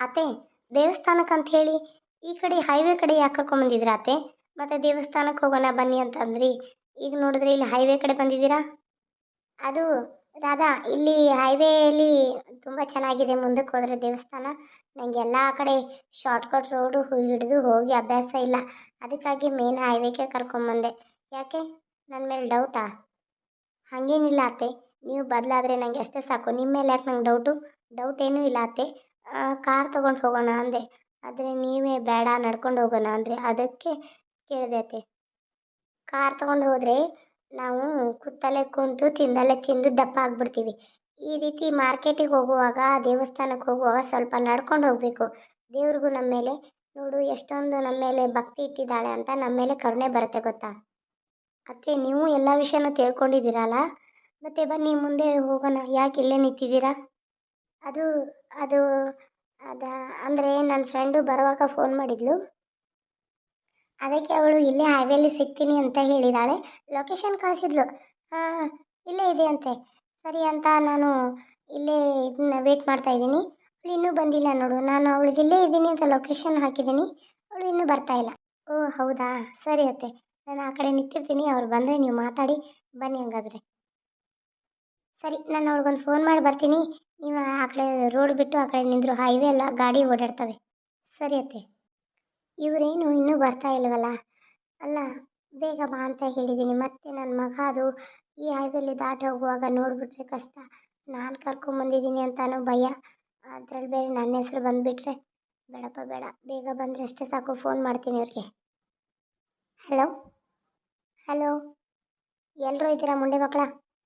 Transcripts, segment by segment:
ಅತ್ತೆ ದೇವಸ್ಥಾನಕ್ಕೆ ಅಂತ ಹೇಳಿ ಈ ಕಡೆ ಹೈವೇ ಕಡೆ ಯಾಕೆ ಕರ್ಕೊಂಬಂದಿದ್ದೀರಾ ಅತ್ತೆ? ಮತ್ತೆ ದೇವಸ್ಥಾನಕ್ಕೆ ಹೋಗೋಣ ಬನ್ನಿ ಅಂತ ಅಂದ್ರಿ. ಈಗ ನೋಡಿದ್ರೆ ಇಲ್ಲಿ ಹೈವೇ ಕಡೆ ಬಂದಿದ್ದೀರಾ? ಅದು ರಾಧಾ, ಇಲ್ಲಿ ಹೈವೇಲಿ ತುಂಬ ಚೆನ್ನಾಗಿದೆ. ಮುಂದಕ್ಕೆ ಹೋದರೆ ದೇವಸ್ಥಾನ. ನನಗೆ ಎಲ್ಲ ಕಡೆ ಶಾರ್ಟ್ಕಟ್ ರೋಡು ಹಿಡಿದು ಹೋಗಿ ಅಭ್ಯಾಸ ಇಲ್ಲ. ಅದಕ್ಕಾಗಿ ಮೇನ್ ಹೈವೇಗೆ ಕರ್ಕೊಂಬಂದೆ ಯಾಕೆ? ನನ್ನ ಮೇಲೆ ಡೌಟಾ ಹಾಗೇನಿಲ್ಲ ಅತ್ತೆ. ನೀವು ಬದಲಾದರೆ ನನಗೆ ಅಷ್ಟೇ ಸಾಕು. ನಿಮ್ಮ ಮೇಲೆ ಯಾಕೆ ನಂಗೆ ಡೌಟು ಡೌಟ್ ಏನೂ ಇಲ್ಲ ಅತ್ತೆ. ಕಾರ್ ತೊಗೊಂಡು ಹೋಗೋಣ ಅಂದೆ. ಆದರೆ ನೀವೇ ಬೇಡ ನಡ್ಕೊಂಡು ಹೋಗೋಣ ಅಂದರೆ ಅದಕ್ಕೆ ಕೇಳಿದೆ ಅತ್ತೆ. ಕಾರ್ ತೊಗೊಂಡು ಹೋದರೆ ನಾವು ಕೂತಲ್ಲೇ ಕುಂತು ತಿಂದಲ್ಲೇ ತಿಂದು ದಪ್ಪ ಆಗಿಬಿಡ್ತೀವಿ. ಈ ರೀತಿ ಮಾರ್ಕೆಟಿಗೆ ಹೋಗುವಾಗ, ದೇವಸ್ಥಾನಕ್ಕೆ ಹೋಗುವಾಗ ಸ್ವಲ್ಪ ನಡ್ಕೊಂಡು ಹೋಗಬೇಕು. ದೇವ್ರಿಗೂ ನಮ್ಮ ಮೇಲೆ, ನೋಡು ಎಷ್ಟೊಂದು ನಮ್ಮ ಮೇಲೆ ಭಕ್ತಿ ಇಟ್ಟಿದ್ದಾಳೆ ಅಂತ ನಮ್ಮ ಮೇಲೆ ಕರುಣೆ ಬರುತ್ತೆ ಗೊತ್ತಾ? ಅತ್ತೆ, ನೀವು ಎಲ್ಲ ವಿಷಯನೂ ತಿಳ್ಕೊಂಡಿದ್ದೀರಲ್ಲ? ಮತ್ತೆ ಬನ್ನಿ, ಮುಂದೆ ಹೋಗೋಣ. ಯಾಕೆ ಇಲ್ಲೇ ನಿಂತಿದ್ದೀರಾ? ಅದು ಅದು ಅದ, ಅಂದರೆ ನನ್ನ ಫ್ರೆಂಡು ಬರುವಾಗ ಫೋನ್ ಮಾಡಿದ್ಲು. ಅದಕ್ಕೆ ಅವಳು, ಇಲ್ಲೇ ಹೈವೇಲಿ ಸಿಗ್ತೀನಿ ಅಂತ ಹೇಳಿದಾಳೆ. ಲೊಕೇಶನ್ ಕಳಿಸಿದ್ಲು. ಹಾಂ, ಇಲ್ಲೇ ಇದೆ ಅಂತೆ ಸರಿ ಅಂತ ನಾನು ಇಲ್ಲೇ ಇದನ್ನ ವೇಟ್ ಮಾಡ್ತಾ ಇದ್ದೀನಿ. ಅವಳು ಇನ್ನೂ ಬಂದಿಲ್ಲ ನೋಡು. ನಾನು ಅವಳಿಗೆ ಇಲ್ಲೇ ಇದ್ದೀನಿ ಅಂತ ಲೊಕೇಶನ್ ಹಾಕಿದ್ದೀನಿ. ಅವಳು ಇನ್ನೂ ಬರ್ತಾ ಇಲ್ಲ. ಓ, ಹೌದಾ? ಸರಿ ಅತ್ತೆ. ನಾನು ಆ ಕಡೆ ನಿಂತಿರ್ತೀನಿ. ಅವ್ರು ಬಂದರೆ ನೀವು ಮಾತಾಡಿ. ಬನ್ನಿ ಹಂಗಾದ್ರೆ. ಸರಿ, ನಾನು ಅವಳಿಗೊಂದು ಫೋನ್ ಮಾಡಿ ಬರ್ತೀನಿ. ನೀವು ಆ ಕಡೆ ರೋಡ್ ಬಿಟ್ಟು ಆ ಕಡೆ ನಿಂದರು ಹೈವೇ ಅಲ್ಲ ಗಾಡಿ ಓಡಾಡ್ತವೆ. ಸರಿ ಅತ್ತೆ. ಇವರೇನು ಇನ್ನೂ ಬರ್ತಾ ಇಲ್ವಲ್ಲ? ಅಲ್ಲ, ಬೇಗ ಬಾ ಅಂತ ಹೇಳಿದ್ದೀನಿ ಮತ್ತೆ ನನ್ನ ಮಗ ಅದು ಈ ಹೈವೇಲಿ ದಾಟಿ ಹೋಗುವಾಗ ನೋಡಿಬಿಟ್ರೆ ಕಷ್ಟ. ನಾನು ಕರ್ಕೊಂಬಂದಿದ್ದೀನಿ ಅಂತಾನೋ ಭಯ. ಅದರಲ್ಲಿ ಬೇರೆ ನನ್ನ ಹೆಸರು ಬಂದುಬಿಟ್ರೆ ಬೇಡಪ್ಪ, ಬೇಡ. ಬೇಗ ಬಂದರೆ ಅಷ್ಟೇ ಸಾಕು. ಫೋನ್ ಮಾಡ್ತೀನಿ ಅವ್ರಿಗೆ. ಹಲೋ ಹಲೋ ಎಲ್ಲರೂ ಇದ್ದೀರಾ ಮುಂಡೆ ಮಕ್ಕಳ?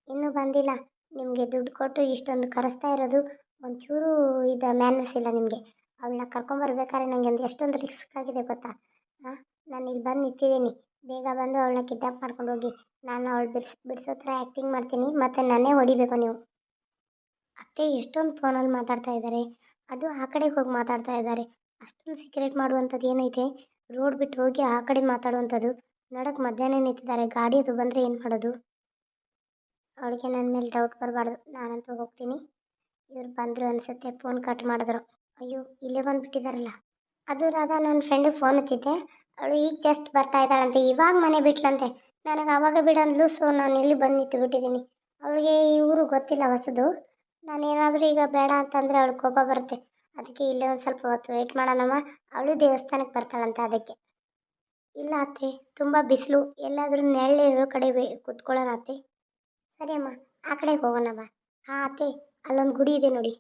ಇನ್ನೂ ಬಂದಿಲ್ಲ. ನಿಮಗೆ ದುಡ್ಡು ಕೊಟ್ಟು ಇಷ್ಟೊಂದು ಕರೆಸ್ತಾ ಇರೋದು, ಒಂಚೂರು ಇದು ಮ್ಯಾನರ್ಸ್ ಇಲ್ಲ ನಿಮಗೆ. ಅವಳನ್ನ ಕರ್ಕೊಂಬರ್ಬೇಕಾದ್ರೆ ನನಗೆ ಒಂದು ಎಷ್ಟೊಂದು ರಿಸ್ಕ್ ಆಗಿದೆ ಗೊತ್ತಾ? ಹಾಂ ನಾನು ಇಲ್ಲಿ ಬಂದು ನಿಂತಿದ್ದೀನಿ. ಬೇಗ ಬಂದು ಅವಳನ್ನ ಕಿಡ್ನಾಪ್ ಮಾಡ್ಕೊಂಡು ಹೋಗಿ. ನಾನು ಅವಳು ಬಿಡ್ಸ್, ಬಿಡಿಸೋ ಥರ ಆ್ಯಕ್ಟಿಂಗ್ ಮಾಡ್ತೀನಿ. ಮತ್ತು ನಾನೇ ಹೊಡಿಬೇಕು ನೀವು. ಅತ್ತೆ ಎಷ್ಟೊಂದು ಫೋನಲ್ಲಿ ಮಾತಾಡ್ತಾ ಇದ್ದಾರೆ ಅದು ಆ ಕಡೆಗೆ ಹೋಗಿ ಮಾತಾಡ್ತಾ ಇದ್ದಾರೆ ಅಷ್ಟೊಂದು ಸೀಕ್ರೆಟ್ ಮಾಡುವಂಥದ್ದು ಏನೈತೆ? ರೋಡ್ ಬಿಟ್ಟು ಹೋಗಿ ಆ ಕಡೆ ಮಾತಾಡುವಂಥದ್ದು. ನೋಡೋಕೆ ಮಧ್ಯಾಹ್ನ ನಿಂತಿದ್ದಾರೆ. ಗಾಡಿ ಅದು ಬಂದರೆ ಏನು ಮಾಡೋದು? ಅವಳಿಗೆ ನನ್ನ ಮೇಲೆ ಡೌಟ್ ಬರಬಾರ್ದು. ನಾನಂತೂ ಹೋಗ್ತೀನಿ. ಇವ್ರು ಬಂದರು ಅನಿಸುತ್ತೆ ಫೋನ್ ಕಟ್ ಮಾಡಿದ್ರು. ಅಯ್ಯೋ, ಇಲ್ಲೇ ಬಂದುಬಿಟ್ಟಿದ್ದಾರಲ್ಲ ಅದು ರಾಧಾ ನನ್ನ ಫ್ರೆಂಡಿಗೆ ಫೋನ್ ಹಚ್ಚಿದ್ದೆ. ಅವಳು ಈಗ ಜಸ್ಟ್ ಬರ್ತಾ ಇದ್ದಾಳಂತೆ. ಇವಾಗ ಮನೆ ಬಿಟ್ಲಂತೆ. ನನಗೆ ಆವಾಗ ಬಿಡಂದ್ಲು ಸೊ ನಾನು ಇಲ್ಲಿ ಬಂದು ನಿಂತು ಬಿಟ್ಟಿದ್ದೀನಿ ಅವಳಿಗೆ ಈ ಊರು ಗೊತ್ತಿಲ್ಲ ಹೊಸದು. ನಾನೇನಾದರೂ ಈಗ ಬೇಡ ಅಂತಂದರೆ ಅವಳು ಕೋಪ ಬರುತ್ತೆ. ಅದಕ್ಕೆ ಇಲ್ಲೇ ಒಂದು ಸ್ವಲ್ಪ ಹೊತ್ತು ವೆಯ್ಟ್ ಮಾಡೋಣಮ್ಮ. ಅವಳು ದೇವಸ್ಥಾನಕ್ಕೆ ಬರ್ತಾಳಂತೆ ಅದಕ್ಕೆ. ಇಲ್ಲ ಅತ್ತೆ, ತುಂಬ ಬಿಸಿಲು. ಎಲ್ಲಾದರೂ ನೆರಳಿರೋ ಕಡೆ ಕೂತ್ಕೊಳ್ಳೋಣ ಅತ್ತೆ. ಸರಿ ಅಮ್ಮ ಆ ಕಡೆಗೆ ಹೋಗೋಣ ಬಾ. ಹಾಂ ಅತ್ತೆ, ಅಲ್ಲೊಂದು ಗುಡಿ ಇದೆ ನೋಡಿ.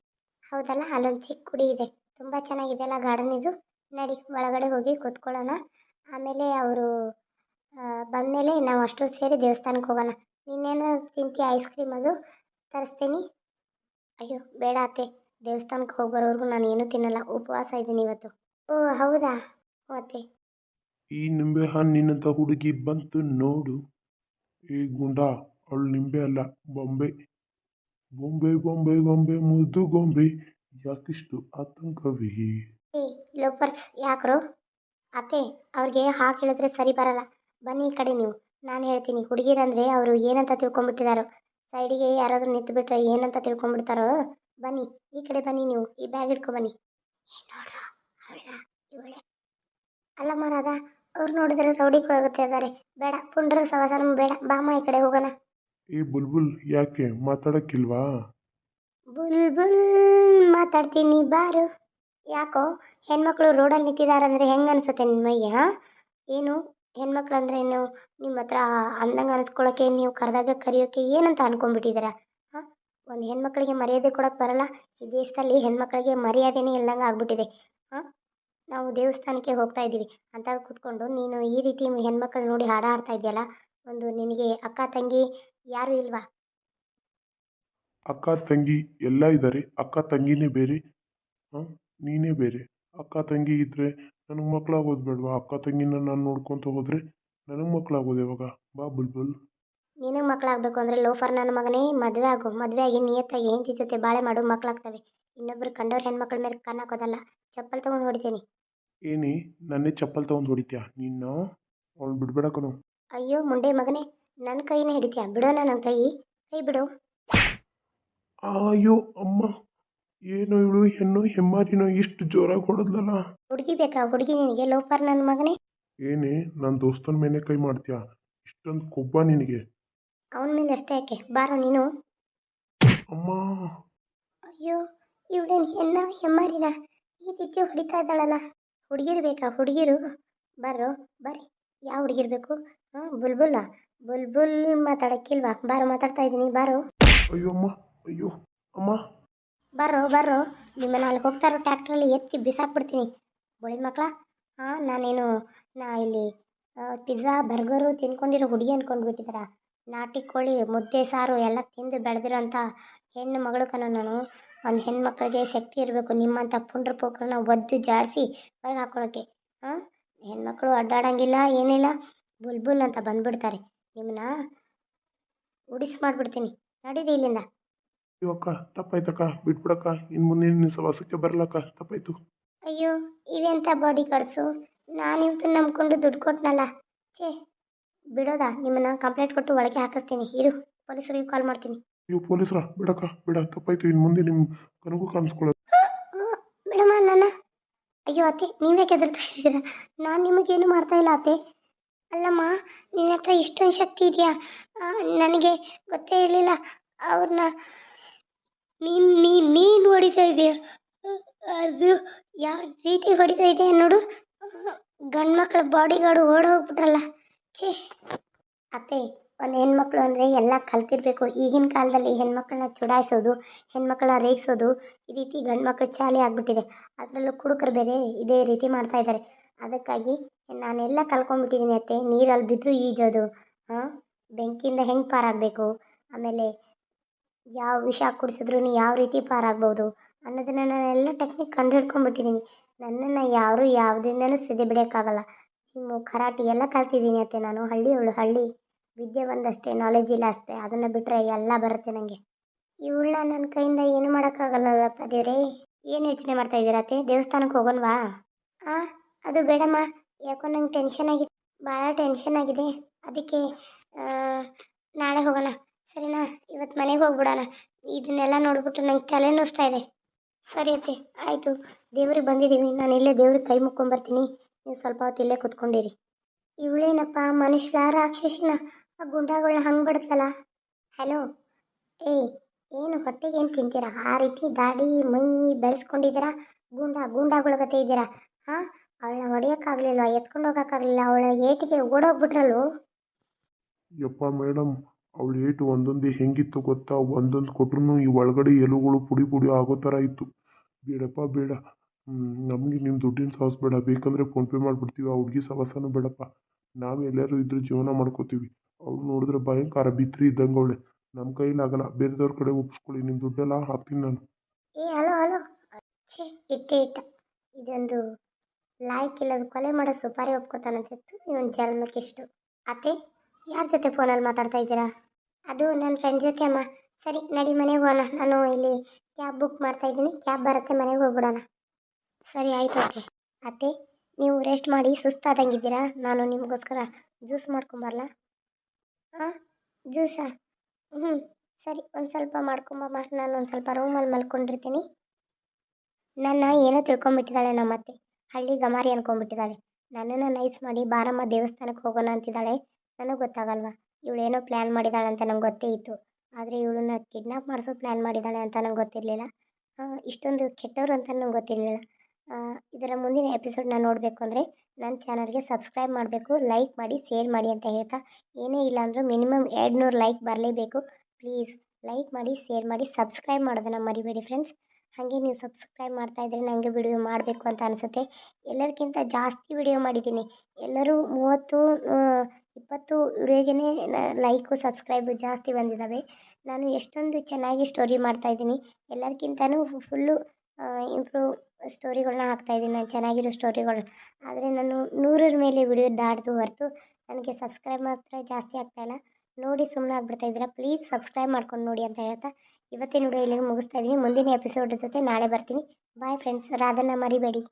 ಹೌದಲ್ಲ, ಅಲ್ಲೊಂದು ಚಿಕ್ಕ ಗುಡಿ ಇದೆ. ತುಂಬ ಚೆನ್ನಾಗಿದೆ ಅಲ್ಲ ಗಾರ್ಡನ್ ಇದು? ನಡಿ, ಒಳಗಡೆ ಹೋಗಿ ಕೂತ್ಕೊಳ್ಳೋಣ. ಆಮೇಲೆ ಅವರು ಬಂದಮೇಲೆ ನಾವು ಅಷ್ಟು ಸೇರಿ ದೇವಸ್ಥಾನಕ್ಕೆ ಹೋಗೋಣ. ನೀನೇನು ತಿಂತಿ ಐಸ್ ಕ್ರೀಮ್ ಅದು? ತರಿಸ್ತೀನಿ. ಅಯ್ಯೋ, ಬೇಡ ಅತ್ತೆ. ದೇವಸ್ಥಾನಕ್ಕೆ ಹೋಗಿ ಬರೋವರೆಗೂ ನಾನು ಏನೂ ತಿನ್ನಲ್ಲ. ಉಪವಾಸ ಇದ್ದೀನಿ ಇವತ್ತು. ಓ, ಹೌದಾ? ಮತ್ತೆ ಈ ನಿಂಬೆ ಹಣ್ಣಿನಂಥ ಹುಡುಗಿ ಬಂತು ನೋಡು. ಈ ಗುಂಡ ಅವಳು ನಿಂಬೆ ಅಲ್ಲ, ಬೊಂಬೆ. ಬೊಂಬೆ ಬೊಂಬೆ ಗೊಂಬೆ ಮುದ್ದು ಗೊಂಬೆ. ಯಾಕಿಷ್ಟು ಆತಂಕವಿ. ಲೋಪರ್ಸ್, ಯಾಕ್ರು? ಅತ್ತೆ, ಅವ್ರಿಗೆ ಹಾಗೆ ಹೇಳಿದ್ರೆ ಸರಿ ಬರಲ್ಲ. ಬನ್ನಿ ಈ ಕಡೆ ನೀವು. ನಾನು ಹೇಳ್ತೀನಿ, ಹುಡುಗಿರಂದ್ರೆ ಅವರು ಏನಂತ ತಿಳ್ಕೊಂಬಿಟ್ಟಿದಾರೋ? ಸೈಡಿಗೆ ಯಾರಾದರೂ ನಿಂತುಬಿಟ್ರೆ ಏನಂತ ತಿಳ್ಕೊಂಬಿಡ್ತಾರೋ? ಬನ್ನಿ, ಈ ಕಡೆ ಬನ್ನಿ ನೀವು, ಈ ಬ್ಯಾಗ್ ಹಿಡ್ಕೊ ಬನ್ನಿ. ಅಲ್ಲ ಮಾರಾದ, ಅವ್ರು ನೋಡಿದ್ರೆ ರೌಡಿಗಳಾಗುತ್ತೆ ಇದ್ದಾರೆ ಬೇಡ, ಪುಂಡ್ರ ಸವಾಸನ ಬೇಡ. ಬಾಮ ಈ ಕಡೆ ಹೋಗೋಣ. ಏ ಬುಲ್ಬುಲ್ ಯಾಕೆ ಮಾತಾಡಕ್ಕಿಲ್ವಾ? ಬುಲ್ಬುಲ್ ಬುಲ್ ಮಾತಾಡ್ತೀನಿ, ಬಾರು. ಯಾಕೋ ಹೆಣ್ಮಕ್ಳು ರೋಡಲ್ಲಿ ನಿಂತಿದ್ದಾರಂದ್ರೆ ಹೆಂಗೆ ಅನಿಸುತ್ತೆ ನಿಮ್ಮ ಏನು? ಹೆಣ್ಮಕ್ಳು ಅಂದ್ರೆ ಏನು? ನಿಮ್ಮ ಹತ್ರ ಅಂದಂಗೆ ಅನಿಸ್ಕೊಳ್ಳೋಕೆ ನೀವು ಕರೆದಾಗ ಕರೆಯೋಕೆ ಏನಂತ ಅನ್ಕೊಂಡ್ಬಿಟ್ಟಿದಾರ ಹಾಂ? ಒಂದು ಹೆಣ್ಮಕ್ಳಿಗೆ ಮರ್ಯಾದೆ ಕೊಡೋಕೆ ಬರಲ್ಲ, ಈ ದೇಶದಲ್ಲಿ ಹೆಣ್ಮಕ್ಳಿಗೆ ಮರ್ಯಾದೆನೇ ಇಲ್ದಂಗೆ ಆಗ್ಬಿಟ್ಟಿದೆ, ಹಾಂ? ನಾವು ದೇವಸ್ಥಾನಕ್ಕೆ ಹೋಗ್ತಾ ಇದ್ದೀವಿ ಅಂತ ಕೂತ್ಕೊಂಡು ನೀನು ಈ ರೀತಿ ಹೆಣ್ಮಕ್ಳು ನೋಡಿ ಹಾಡ ಹಾಡ್ತಾ ಇದೆಯಲ್ಲ ಒಂದು ನಿನಗೆ ಅಕ್ಕ, ತಂಗಿ ಯಾರೂ ಇಲ್ವಾ? ಅಕ್ಕ ತಂಗಿ ಎಲ್ಲ ಇದ್ದಾರೆ ಅಕ್ಕ ತಂಗಿನೇ ಬೇರೆ. ಹಾಂ? ನೀನೇ ಬೇರೆ. ಅಕ್ಕ ತಂಗಿ ಇದ್ರೆ ನನಗೆ ಮಕ್ಕಳಾಗೋದು ಬೇಡವಾ? ಅಕ್ಕ ತಂಗಿನ ನಾನು ನೋಡ್ಕೊತ ಹೋದ್ರೆ ನನಗೆ ಮಕ್ಕಳಾಗೋದು ಇವಾಗ ಬಾ ಬುಲ್ಬುಲ್. ನಿನಗೆ ಮಕ್ಕಳಾಗಬೇಕು ಅಂದರೆ ಲೋಫರ್ ನನ್ನ ಮಗನೇ ಮದುವೆ ಆಗು. ಮದುವೆ ಆಗಿ ನಿಯತ್ತಾಗಿ ಹೆಂಡತಿ ಜೊತೆ ಬಾಳೆ ಮಾಡು ಮಕ್ಕಳಾಗ್ತವೆ ಇನ್ನೊಬ್ರು ಕಂಡವ್ರ ಹೆಣ್ಮಕ್ಳ ಮೇಲೆ ಕಣ್ಣಾಕೋದಲ್ಲ ಚಪ್ಪಲ್ ತಗೊಂಡ್ ಹೊಡಿತೀನಿ. ಏನಿ? ನನ್ನೇ ಚಪ್ಪಲ್ ತಗೊಂಡ್ ಹೊಡಿತೀಯ? ನಿನ್ನ ಅವ್ಳು ಬಿಡ್ಬೇಡ ಕಣೋ. ಅಯ್ಯೋ ಮುಂಡೆ ಮಗನೇ. ನನ್ನ ಕೈನ ಹಿಡಿತೀಯ? ಬಿಡೋಣ ನನ್ನ ಕೈ. ಕೈ ಬಿಡು. ಅಯ್ಯೋ ಅಮ್ಮ ಏನು ಇವಳು ಹೆಣ್ಣು ಹೆಮ್ಮಾರಿನೋ ಇಷ್ಟು ಜೋರಾಗಿ ಹೊಡೆದ್ಲಲ್ಲ? ಹುಡುಗಿ ಬೇಕಾ? ಹುಡುಗಿ ನಿನಗೆ? ಲೋಪರ್ ನನ್ನ ಮಗನೇ? ಏನೇ ನನ್ನ ದೋಸ್ತನ ಮೇಲೆ ಕೈ ಮಾಡ್ತೀಯ? ಇಷ್ಟೊಂದು ಕೊಬ್ಬ ನಿನಗೆ. ಅವನ ಮೇಲೆ ಅಷ್ಟೇ ಯಾಕೆ? ಬಾರೋ ನೀನು. ಅಮ್ಮ. ಅಯ್ಯೋ ಇವಳೇನು ಹೆಣ್ಣ ಹೆಮ್ಮಾರಿನ? ಈ ರೀತಿ ಹೊಡಿತಾ ಇದ್ದಾಳಲ್ಲ. ಹುಡುಗಿರು ಬೇಕಾ? ಹುಡುಗಿರು. ಬರ್ರೋ ಬರ್ರಿ ಯಾವ ಹುಡುಗಿರು ಬೇಕು? ಹಾಂ ಬುಲ್ಬುಲ್ಲ ಬುಲ್ಬುಲ್ ಮಾತಾಡಕ್ಕಿಲ್ವಾ ಬಾರೋ ಮಾತಾಡ್ತಾ ಇದ್ದೀನಿ ಬಾರೋ. ಅಯ್ಯೋ ಅಮ್ಮ. ಅಯ್ಯೋ ಅಮ್ಮ. ಬರ್ರೋ ಬರ್ರೋ ನಿಮ್ಮನ್ನ ಅಲ್ಲಿ ಹೋಗ್ತಾ ಇರೋ ಟ್ಯಾಕ್ಟ್ರಲ್ಲಿ ಎತ್ತಿ ಬಿಸಾಕ್ಬಿಡ್ತೀನಿ. ಬೋಳಿ ಮಕ್ಕಳ ಹಾಂ ನಾನೇನು ನಾ ಇಲ್ಲಿ ಪಿಜ್ಜಾ ಬರ್ಗರು ತಿನ್ಕೊಂಡಿರೋ ಹುಡುಗಿ ಅನ್ಕೊಂಡು ಬಿಟ್ಟಿದ್ದಾರ ನಾಟಿ ಕೋಳಿ ಮುದ್ದೆ ಸಾರು ಎಲ್ಲ ತಿಂದು ಬೆಳೆದಿರೋಂಥ ಹೆಣ್ಣು ಮಗಳು ಕಣ ನಾನು. ಒಂದು ಹೆಣ್ಮಕ್ಳಿಗೆ ಶಕ್ತಿ ಇರಬೇಕು ನಿಮ್ಮಂಥ ಪುಂಡ್ರ ಪೋಕ್ರನ್ನ ಒದ್ದು ಜಾಡಿಸಿ ಹೊರಗೆ ಹಾಕೊಳ್ಳೋಕ್ಕೆ ಹಾಂ ಹೆಣ್ಮಕ್ಳು ಅಡ್ಡಾಡಂಗಿಲ್ಲ ಏನಿಲ್ಲ. ಬುಲ್ಬುಲ್ ಅಂತ ಬಂದ್ಬಿಡ್ತಾರೆ. ನಿಮ್ಮನ್ನ ಉಡಿಸ್ ಮಾಡಿಬಿಡ್ತೀನಿ. ನಡೀರಿ ಇಲ್ಲಿಂದ. ಅಕ್ಕ ತಪ್ಪಾಯ್ತಕ್ಕ ಬಿಟ್ಬಿಡಕ್ಕ. ಇನ್ನು ಮುಂದೆ ನಿನ್ನ ಸವಾಸಕ್ಕೆ ಬರಲಕ್ಕ ತಪ್ಪಾಯ್ತು. ಅಯ್ಯೋ ಇವೆಂತ ಬಾಡಿ ಗಾರ್ಡ್ಸು? ನಾನು ಇವತ್ತು ನಂಬ್ಕೊಂಡು ದುಡ್ಡು ಕೊಟ್ನಲ್ಲ. ಛೇ ಬಿಡೋದಾ? ನಿಮ್ಮನ್ನ ಕಂಪ್ಲೇಂಟ್ ಕೊಟ್ಟು ಒಳಗೆ ಹಾಕಿಸ್ತೀನಿ. ಇರು ಪೊಲೀಸರಿಗೆ ಕಾಲ್ ಮಾಡ್ತೀನಿ. ಇವು ಪೊಲೀಸ್ರ? ಬಿಡಕ್ಕ ಬಿಡ ತಪ್ಪಾಯ್ತು. ಇನ್ನು ಮುಂದೆ ನಿಮ್ಮ ಕನಗೂ ಕಾಣಿಸ್ಕೊಳ್ಳೋದು. ಬಿಡಮ್ಮ ನನ್ನ ಅಯ್ಯೋ ಅತ್ತೆ ನೀವೇ ಕೆದರ್ತಾ ಇದ್ದೀರಾ? ನಾನು ನಿಮಗೇನು ಮಾಡ್ತಾ ಇಲ್ಲ ಅತ್ತೆ. ಅಲ್ಲಮ್ಮ, ನಿನ್ನ ಹತ್ರ ಇಷ್ಟೊಂದು ಶಕ್ತಿ ಇದೆಯಾ? ನನಗೆ ಗೊತ್ತೇ ಇರಲಿಲ್ಲ. ಅವ್ರನ್ನ ನೀನು, ನೀ, ನೀನು ಹೊಡಿತಾ ಇದೆಯಾ ಅದು ಯಾವ ರೀತಿ ಹೊಡಿತಾ ಇದೆಯಾ ನೋಡು. ಗಂಡು ಮಕ್ಕಳ ಬಾಡಿ ಗಾರ್ಡು ಓಡ್ ಹೋಗ್ಬಿಟ್ರಲ್ಲ. ಛೇ. ಅತ್ತೆ, ಒಂದು ಹೆಣ್ಮಕ್ಳು ಅಂದರೆ ಎಲ್ಲ ಕಲ್ತಿರ್ಬೇಕು. ಈಗಿನ ಕಾಲದಲ್ಲಿ ಹೆಣ್ಮಕ್ಳನ್ನ ಚುಡಾಯಿಸೋದು, ಹೆಣ್ಮಕ್ಳನ್ನ ರೇಗಿಸೋದು ಈ ರೀತಿ ಗಂಡು ಮಕ್ಕಳು ಚಾಲಿ ಆಗಿಬಿಟ್ಟಿದೆ. ಅದರಲ್ಲೂ ಕುಡುಕರು ಬೇರೆ ಇದೇ ರೀತಿ ಮಾಡ್ತಾ ಇದ್ದಾರೆ ಅದಕ್ಕಾಗಿ ನಾನೆಲ್ಲ ಕಲ್ಕೊಂಡ್ಬಿಟ್ಟಿದ್ದೀನಿ ಅತ್ತೆ. ನೀರಲ್ಲಿ ಬಿದ್ದರೂ ಈಜೋದು. ಹಾಂ? ಬೆಂಕಿಯಿಂದ ಹೆಂಗೆ ಪಾರಾಗಬೇಕು? ಆಮೇಲೆ ಯಾವ ವಿಷ ಕುಡಿಸಿದ್ರು ಯಾವ ರೀತಿ ಪಾರಾಗ್ಬೋದು? ಅನ್ನೋದನ್ನು ನಾನೆಲ್ಲ ಟೆಕ್ನಿಕ್ ಕಂಡು ಹಿಡ್ಕೊಂಡ್ಬಿಟ್ಟಿದ್ದೀನಿ ನನ್ನನ್ನು ಯಾರು ಯಾವುದಿಂದನೂ ಸಿದೆ ಬಿಡೋಕ್ಕಾಗಲ್ಲ. ಜಿಮ್ಮು ಕರಾಟೆ ಎಲ್ಲ ಕಲ್ತಿದ್ದೀನಿ ಅತ್ತೆ ನಾನು. ಹಳ್ಳಿಯವಳು ಹಳ್ಳಿ. ವಿದ್ಯೆ ಒಂದಷ್ಟೇ ನಾಲೆಜ್ ಇಲ್ಲ ಅಷ್ಟೇ. ಅದನ್ನು ಬಿಟ್ಟರೆ ಎಲ್ಲ ಬರುತ್ತೆ ನನಗೆ ಇವಳನ್ನ ನನ್ನ ಕೈಯಿಂದ ಏನು ಮಾಡೋಕ್ಕಾಗಲ್ಲಪ್ಪ ದೇವರೇ? ಏನು ಯೋಚನೆ ಮಾಡ್ತಾ ಇದ್ದೀರಾ ಅತ್ತೆ? ದೇವಸ್ಥಾನಕ್ಕೆ ಹೋಗೋಣವಾ? ಆ, ಅದು ಬೇಡಮ್ಮ. ಯಾಕೋ ನಂಗೆ ಟೆನ್ಷನ್ ಆಗಿದೆ ಭಾಳ ಟೆನ್ಷನ್ ಆಗಿದೆ. ಅದಕ್ಕೆ ನಾಳೆ ಹೋಗೋಣ. ಸರಿನಾ? ಇವತ್ತು ಮನೆಗೆ ಹೋಗ್ಬಿಡೋಣ. ಇದನ್ನೆಲ್ಲ ನೋಡ್ಬಿಟ್ಟು ನಂಗೆ ತಲೆ ನೋಸ್ತಾ ಇದೆ. ಸರಿ ಅತ್ತೆ ಆಯಿತು. ದೇವ್ರಿಗೆ ಬಂದಿದ್ದೀವಿ ನಾನು ಇಲ್ಲೇ ದೇವ್ರಿಗೆ ಕೈ ಮುಕ್ಕೊಂಬರ್ತೀನಿ. ನೀವು ಸ್ವಲ್ಪ ಹೊತ್ತು ಇಲ್ಲೇ ಕೂತ್ಕೊಂಡಿರಿ. ಇವಳೇನಪ್ಪ ಮನುಷ್ಯ ರಾಕ್ಷಸಿನ? ಆ ಗುಂಡಾಗಳನ್ನ ಹಂಗೆ ಬಿಡ್ತಲ್ಲ ಹಲೋ? ಏಯ್, ಏನು ಹೊಟ್ಟೆಗೆ ಏನು ತಿಂತೀರಾ? ಆ ರೀತಿ ದಾಡಿ, ಮೈ ಬೆಳೆಸ್ಕೊಂಡಿದ್ದೀರಾ? ಗೂಂಡ ಗುಂಡಾಗಳ ಕತೆ ಇದ್ದೀರಾ? ಹಾಂ? ಅವಳನ್ನ ಹೊಡೆಯೋಕ್ಕಾಗಲಿಲ್ವ? ಎತ್ಕೊಂಡು ಹೋಗೋಕ್ಕಾಗಲಿಲ್ಲ. ಅವಳ ಏಟಿಗೆ ಓಡೋಗ್ಬಿಟ್ರಲ್ಲು ಯಪ್ಪ ಮೇಡಮ್ ಅವಳ ಏಟು ಒಂದೊಂದು ಹೆಂಗಿತ್ತು ಗೊತ್ತಾ? ಒಂದೊಂದು ಕೊಟ್ರು ಈ ಒಳಗಡೆ ಎಲುಗಳು ಪುಡಿ ಪುಡಿ ಆಗೋ ಥರ ಇತ್ತು. ಬೇಡಪ್ಪ ಬೇಡ. ನಮಗೆ ನಿಮ್ಮ ದುಡ್ಡಿನ ಸಾಹಸ ಬೇಡ. ಬೇಕಂದರೆ ಫೋನ್ಪೇ ಮಾಡಿಬಿಡ್ತೀವಿ. ಆ ಹುಡುಗಿ ಸವಾಸನೂ ಬೇಡಪ್ಪ. ನಾವು ಎಲ್ಲರೂ ಇದ್ರೆ ಜೀವನ ಮಾಡ್ಕೋತೀವಿ. ಅವ್ಳು ನೋಡಿದ್ರೆ ಭಯಂಕರ ಬಿತ್ರಿ ಇದ್ದಂಗೆ ಅವಳೆ. ನಮ್ಮ ಕೈಲಾಗಲ್ಲ ಬೇರೆದವ್ರ ಕಡೆ ಒಪ್ಪಿಸ್ಕೊಳ್ಳಿ ನಿಮ್ಮ ದುಡ್ಡೆಲ್ಲ ಹಾಕ್ತೀನಿ ನಾನು. ಏ ಹಲೋ ಹಲೋ. ಛೇ ಇಟ್ಟೆ ಇಟ್ಟ. ಇದೊಂದು ಲಾಯ್ಕಿಲ್ಲದ ಕೊಲೆ ಮಾಡೋ ಸುಪಾರಿ ಒಪ್ಕೋತಾನಂತಿತ್ತು. ಇವನ್ ಜನ್ಮಕ್ಕಿಷ್ಟು ಅತ್ತೆ, ಯಾರ ಜೊತೆ ಫೋನಲ್ಲಿ ಮಾತಾಡ್ತಾ ಇದ್ದೀರಾ? ಅದು ನನ್ನ ಫ್ರೆಂಡ್ ಜೊತೆ ಅಮ್ಮ. ಸರಿ, ನಡಿ ಮನೆಗೆ ಹೋಗೋಣ. ನಾನು ಇಲ್ಲಿ ಕ್ಯಾಬ್ ಬುಕ್ ಮಾಡ್ತಾ ಇದ್ದೀನಿ. ಕ್ಯಾಬ್ ಬರುತ್ತೆ, ಮನೆಗೆ ಹೋಗ್ಬಿಡೋಣ. ಸರಿ, ಆಯ್ತು ಓಕೆ ಅತ್ತೆ, ನೀವು ರೆಸ್ಟ್ ಮಾಡಿ ಸುಸ್ತಾದಂಗಿದ್ದೀರಾ? ನಾನು ನಿಮಗೋಸ್ಕರ ಜ್ಯೂಸ್ ಮಾಡ್ಕೊಂಬರಲ್ಲ ಹಾಂ ಜ್ಯೂಸಾ ಹ್ಞೂ ಸರಿ, ಒಂದು ಸ್ವಲ್ಪ ಮಾಡ್ಕೊಂಬಮ್ಮ ನಾನು ಒಂದು ಸ್ವಲ್ಪ ರೂಮಲ್ಲಿ ಮಲ್ಕೊಂಡಿರ್ತೀನಿ. ನನ್ನ ಏನೋ ತಿಳ್ಕೊಂಬಿಟ್ಟಿದ್ದಾಳೆ ನಮ್ಮ ಅತ್ತೆ ಹಳ್ಳಿ ಗಮಾರಿ ಅನ್ಕೊಂಡ್ಬಿಟ್ಟಿದ್ದಾಳೆ ನನ್ನನ್ನು ನೈಸ್ ಮಾಡಿ ಬಾರಮ್ಮ ದೇವಸ್ಥಾನಕ್ಕೆ ಹೋಗೋಣ ಅಂತಿದ್ದಾಳೆ ನನಗೆ ಗೊತ್ತಾಗಲ್ವಾ? ಇವಳೇನೋ ಪ್ಲ್ಯಾನ್ ಮಾಡಿದಾಳೆ ಅಂತ ನಂಗೆ ಗೊತ್ತೇ ಇತ್ತು. ಆದರೆ ಇವಳನ್ನ ಕಿಡ್ನಾಪ್ ಮಾಡಿಸೋ ಪ್ಲ್ಯಾನ್ ಮಾಡಿದ್ದಾಳೆ ಅಂತ ನಂಗೆ ಗೊತ್ತಿರಲಿಲ್ಲ. ಇಷ್ಟೊಂದು ಕೆಟ್ಟವರು ಅಂತ ನಂಗೆ ಗೊತ್ತಿರಲಿಲ್ಲ. ಇದರ ಮುಂದಿನ ಎಪಿಸೋಡ್ನ ನೋಡಬೇಕು ಅಂದರೆ ನನ್ನ ಚಾನಲ್ಗೆ ಸಬ್ಸ್ಕ್ರೈಬ್ ಮಾಡಬೇಕು ಲೈಕ್ ಮಾಡಿ ಶೇರ್ ಮಾಡಿ ಅಂತ ಹೇಳ್ತಾ. ಏನೇ ಇಲ್ಲ ಅಂದರೂ ಮಿನಿಮಮ್ ಎರಡು ನೂರು ಲೈಕ್ ಬರಲೇಬೇಕು. ಪ್ಲೀಸ್ ಲೈಕ್ ಮಾಡಿ ಶೇರ್ ಮಾಡಿ ಸಬ್ಸ್ಕ್ರೈಬ್ ಮಾಡೋದನ್ನ ಮರಿಬೇಡಿ ಫ್ರೆಂಡ್ಸ್ ಹಾಗೆ ನೀವು ಸಬ್ಸ್ಕ್ರೈಬ್ ಮಾಡ್ತಾ ಇದ್ದರೆ ನನಗೆ ವಿಡಿಯೋ ಮಾಡಬೇಕು ಅಂತ ಅನಿಸುತ್ತೆ. ಎಲ್ಲರಿಗಿಂತ ಜಾಸ್ತಿ ವಿಡಿಯೋ ಮಾಡಿದ್ದೀನಿ. ಎಲ್ಲರೂ ಮೂವತ್ತು ಇಪ್ಪತ್ತು ವಿಡಿಯೋಗೆ ಲೈಕು ಸಬ್ಸ್ಕ್ರೈಬು ಜಾಸ್ತಿ ಬಂದಿದ್ದಾವೆ ನಾನು ಎಷ್ಟೊಂದು ಚೆನ್ನಾಗಿ ಸ್ಟೋರಿ ಮಾಡ್ತಾಯಿದ್ದೀನಿ ಎಲ್ಲರಿಗಿಂತನೂ ಫುಲ್ಲು ಇಂಪ್ರೂವ್ ಸ್ಟೋರಿಗಳನ್ನ ಹಾಕ್ತಾಯಿದ್ದೀನಿ ನಾನು ಚೆನ್ನಾಗಿರೋ ಸ್ಟೋರಿಗಳು ಆದರೆ ನಾನು ನೂರರ ಮೇಲೆ ವಿಡಿಯೋ ದಾಡ್ದು ಹೊರತು ನನಗೆ ಸಬ್ಸ್ಕ್ರೈಬ್ ಮಾತ್ರ ಜಾಸ್ತಿ ಆಗ್ತಾಯಿಲ್ಲ ನೋಡಿ ಸುಮ್ಮನೆ ಆಗ್ಬಿಡ್ತಾ ಇದ್ದೀರಾ. ಪ್ಲೀಸ್ ಸಬ್ಸ್ಕ್ರೈಬ್ ಮಾಡ್ಕೊಂಡು ನೋಡಿ ಅಂತ ಹೇಳ್ತಾ ಇವತ್ತಿನ ವಿಡಿಯೋ ಇಲ್ಲಿಗೆ ಮುಗಿಸ್ತಾ ಇದ್ದೀನಿ ಮುಂದಿನ ಎಪಿಸೋಡ್ ಜೊತೆ ನಾಳೆ ಬರ್ತೀನಿ. ಬಾಯ್ ಫ್ರೆಂಡ್ಸ್ ರಾಧನ್ನ ಮರಿಬೇಡಿ.